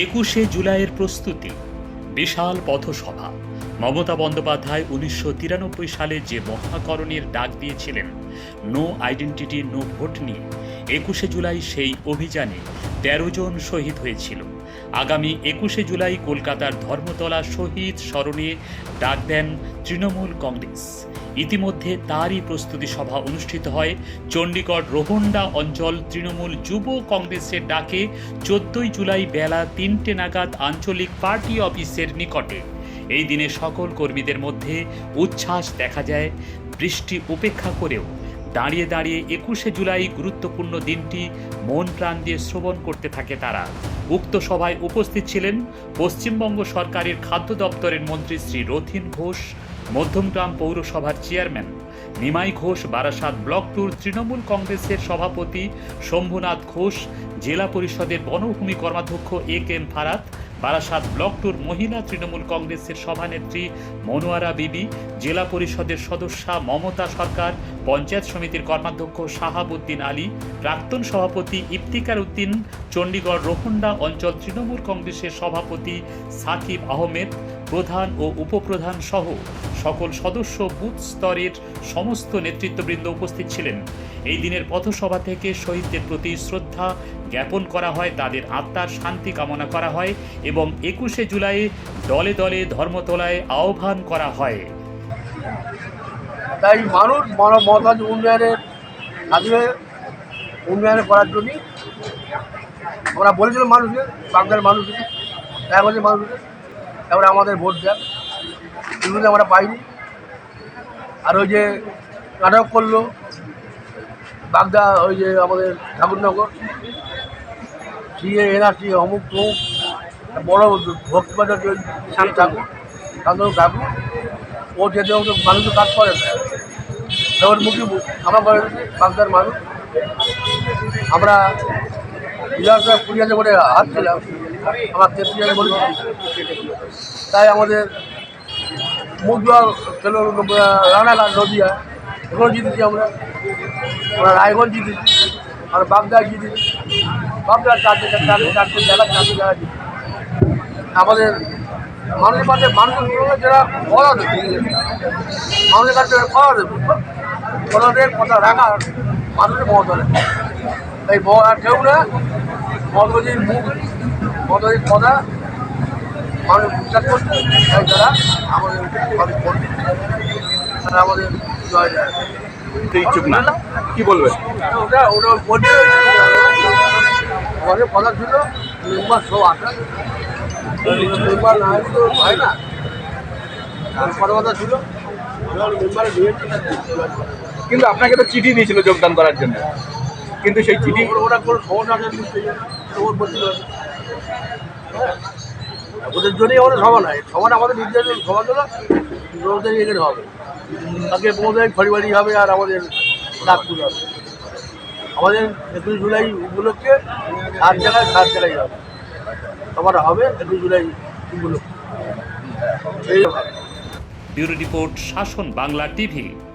একুশে জুলাইয়ের প্রস্তুতি। বিশাল পথসভা। মমতা বন্দ্যোপাধ্যায় উনিশশো তিরানব্বই সালে যে মহাকরণের ডাক দিয়েছিলেন, নো আইডেন্টিটি, নো ভোট নিয়ে, একুশে জুলাই সেই অভিযানে তেরো জন শহীদ হয়েছিল। আগামী একুশে জুলাই কলকাতার ধর্মতলা শহীদ স্মরণে ডাক দেন তৃণমূল কংগ্রেস। ইতিমধ্যে তারই প্রস্তুতি সভা অনুষ্ঠিত হয়। চণ্ডীগড় রোহন্ডা অঞ্চল তৃণমূল যুব কংগ্রেসের ডাকে চোদ্দই জুলাই বেলা তিনটে নাগাদ আঞ্চলিক পার্টি অফিসের নিকটে। এই দিনে সকল কর্মীদের মধ্যে উচ্ছ্বাস দেখা যায়। বৃষ্টি উপেক্ষা করেও দাঁড়িয়ে দাঁড়িয়ে একুশে জুলাই গুরুত্বপূর্ণ দিনটি মন প্রাণ দিয়ে শ্রবণ করতে থাকে তারা। উক্ত সভায় উপস্থিত ছিলেন পশ্চিমবঙ্গ সরকারের খাদ্য দপ্তরের মন্ত্রী শ্রী রথিন ঘোষ মধ্যমগ্রাম পৌরসভার চেয়ারম্যান নিমাই ঘোষ, বারাসাত ব্লক টুর তৃণমূল কংগ্রেসের সভাপতি শম্ভুনাথ ঘোষ, জেলা পরিষদের বনভূমি কর্মাধ্যক্ষ A M Farat, Barasat block টুর মহিলা তৃণমূল কংগ্রেসের সভানেত্রী মনোয়ারা বিবি, জেলা পরিষদের সদস্যা মমতা সরকার, পঞ্চায়েত সমিতির কর্মাধ্যক্ষ শাহাবুদ্দিন আলী প্রাক্তন সভাপতি ইফতিকার উদ্দিন, চণ্ডীগড় রোহন্ডা অঞ্চল তৃণমূল কংগ্রেসের সভাপতি সাকিব আহমেদ, প্রধান ও উপপ্রধান সহ সকল সদস্য বুথ স্তরের সমস্ত নেতৃত্ববৃন্দ উপস্থিত ছিলেন। এই দিনের পথসভা থেকে শহীদদের প্রতি শ্রদ্ধা জ্ঞাপন করা হয়, তাদের আত্মার শান্তি কামনা করা হয় এবং একুশে জুলাই দলে দলে ধর্মতলায় আহ্বান করা হয়। তাই মানুষ মন- মমতাজ উন্নয়নের সাথে উন্নয়ন করার জন্যই আমরা বলেছিলাম মানুষকে বাগদার মানুষকে রায়গঞ্জের মানুষকে তারপরে আমাদের ভোট দেন এগুলো আমরা পাইনি। আর ওই যে নাটক করল, বাগদা, ওই যে আমাদের ঠাকুরনগর, সিএ, এনআরসি, অমুক তমুক, বড় ভক্তিবাজার ঠাকুর শান্তনু ঠাকুর ও যেতে হতো মানুষ কাজ করে না যেমন মুখী, আমার বাগদার মানুষ। আমরা বিলাসা পুরিয়াতে করে হাঁটছিলাম আমার তেত্রিয়াতে বলে তাই আমাদের মুখদুয়া ছিল রানাঘাট নদিয়া এখানে জিতেছি আমরা। আমরা রায়গঞ্জ জিতেছি, আমরা বাগদায় জিতেছি। বাগদার চারটে চারটে চারটে জেলা চারটে জেলা জিতেছি। আমাদের মানুষের পাশে মানুষের সঙ্গে যারা কথা দেবে মানুষের কাছে কথা দেবে কথা রাখা মানুষের মহত্ব এই ম- আর কেউ না। মদগজির মুখ মদগজির কথা মানুষ বিশ্বাস করছে। তাই তারা আমাদের তারা আমাদের জয় ইচ্ছুক না। কি বলবেন ওটা কথা ছিল মেম্বার সব আসা। মেম্বার না তো হয় না। কথা ছিল। কিন্তু আপনাকে তো চিঠি দিয়েছিল যোগদান করার জন্য। কিন্তু সেই চিঠি ওরা- ওরা কোনো সমস্যা আছে হ্যাঁ। ওদের জন্যই আমাদের সভা নাই সভাটা আমাদের নির্ধারিত সভা ছিল ওদের এখানে হবে। তাকে পৌঁছায় খড়ি বাড়ি হবে আর আমাদের নাগপুর হবে। আমাদের একুশ জুলাই উপলক্ষে সাত জায়গায় সাত জায়গায় হবে। সভাটা হবে একুশ জুলাই উপলক্ষে। এই ব্যুরো রিপোর্ট শাসন বাংলা টিভি।